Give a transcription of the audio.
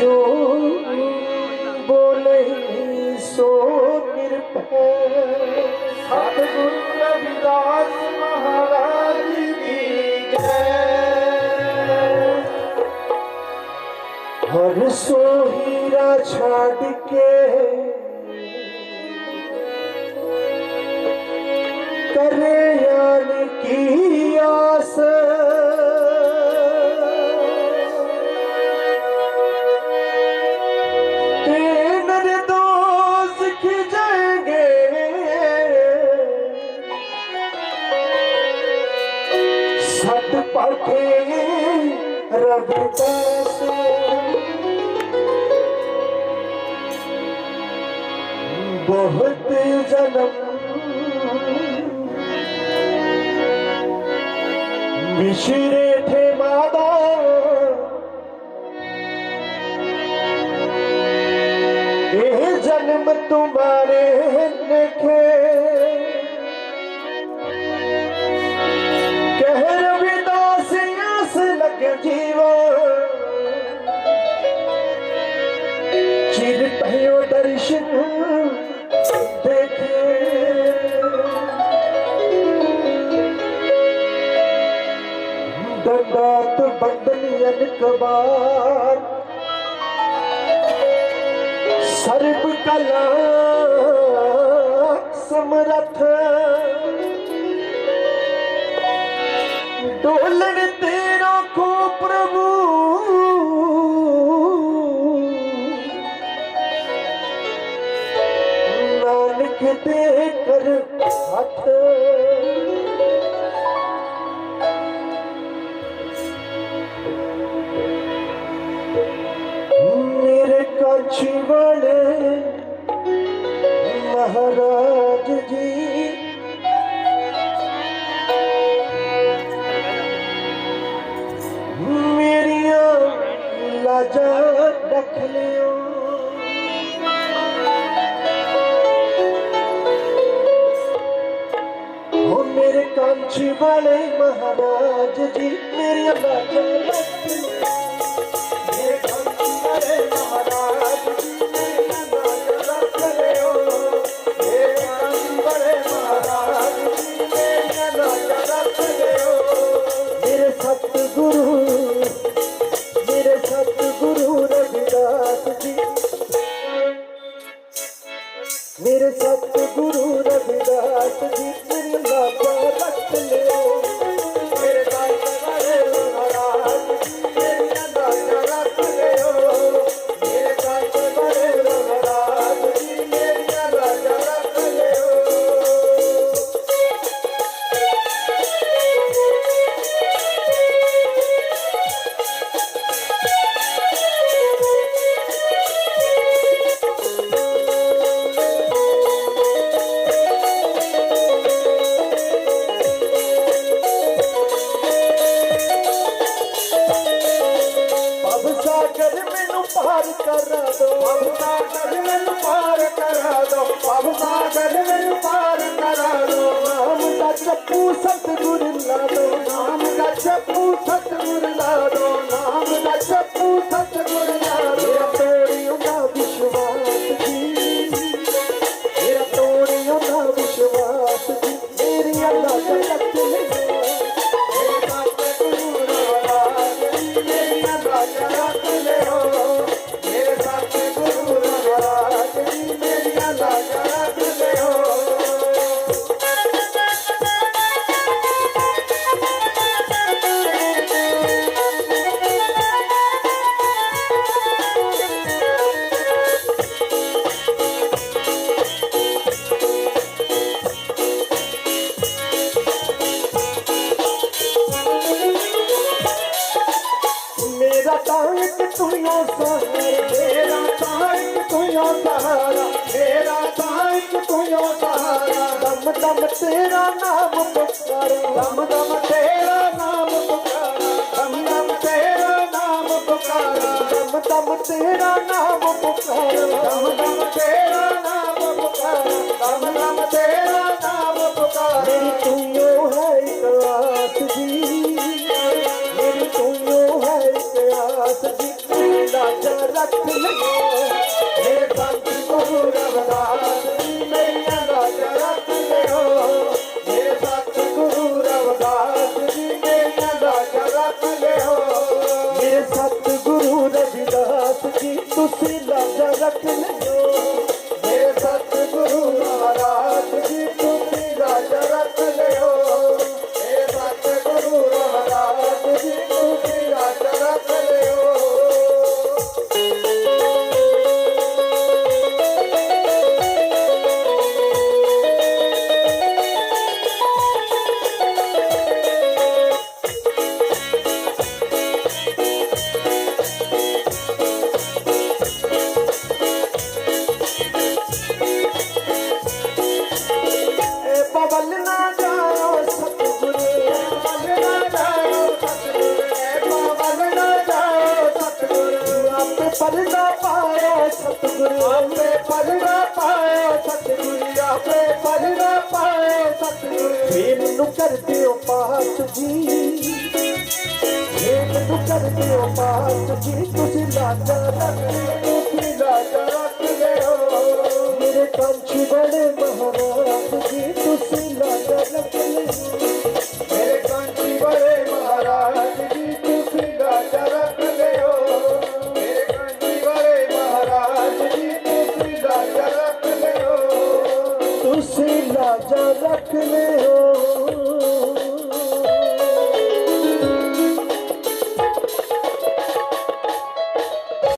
जो बोले सो निर्भय सतगुरु रविदास महाराज की जय हर सो हीरा छाड़ के करे बहुत जन्म विशिरे थे मादा। जन्म तुम्हारे देखे ਦੰਡਾਤ ਬੰਦਨੀਅਨ ਕਬਾਰ ਸਰਬ ਕਲਾ ਸਮਰਥ। ਡੋਲਣ ਤੇਰਾ ਵਾਲੇ ਮਹਾਰਾਜ ਜੀ ਮੇਰੀਆਂ ਲਾਜਾਂ ਮੇਰੇ ਕਾਂਚੀ ਵਾਲੇ ਮਹਾਰਾਜ ਨਾਮ ਦਾ ਚੱਪੂ ਸਤਿਗੁਰ ਲਾ ਨਾਮ ਦਾ ਚੱਪੂ ਸਤਿਗੁਰ ਲਾ ਨਾਮ ਦਾ ਚੱਪੂ ਸਤਿਗੁਰ ਲਾ ਮੇਰਾ ਤੋੜੀ ਉਹਦਾ ਵਿਸ਼ਵਾਸ ਜੀ, ਮੇਰਾ ਤੋੜੀ ਉਹਦਾ ਵਿਸ਼ਵਾਸ ਜੀ ਮੇਰੀ ਅੱਲਾ ते न पुकारमदम तेरा नाम पुकारम नाम पकारम तेरा नाम पुकारम दम तेरा नाम बुक कमन ते न पुकार। तूं है रास जी तुयोासी लाच ਆਪੇ ਪਰਦਾ ਪਾਇਓ ਸਤਿਗੁਰੂ ਆਪੇ ਪਰਦਾ ਪਾਇਓ ਸਤਿਗੁਰੂ। ਫੇਰ ਨੂੰ ਕਰਦੇ ਹੋ ਪਾਸ ਜੀ। ਫੇਰ ਨੂੰ ਕਰਦੇ ਹੋ ਪਾਸ ਜੀ। ਤੁਸੀਂ ਲਾਜਾ ਰੱਖ ਤੁਸੀਂ ਲਾਜਾ ਰੱਖ ਲਿਓ। ਮੇਰੇ ਕੰਚ ਬੜੇ ਮਹਾਰਾਜ ਜੀ, ਤੁਸੀਂ ਲਾਜਾ ਰੱਖ খেলে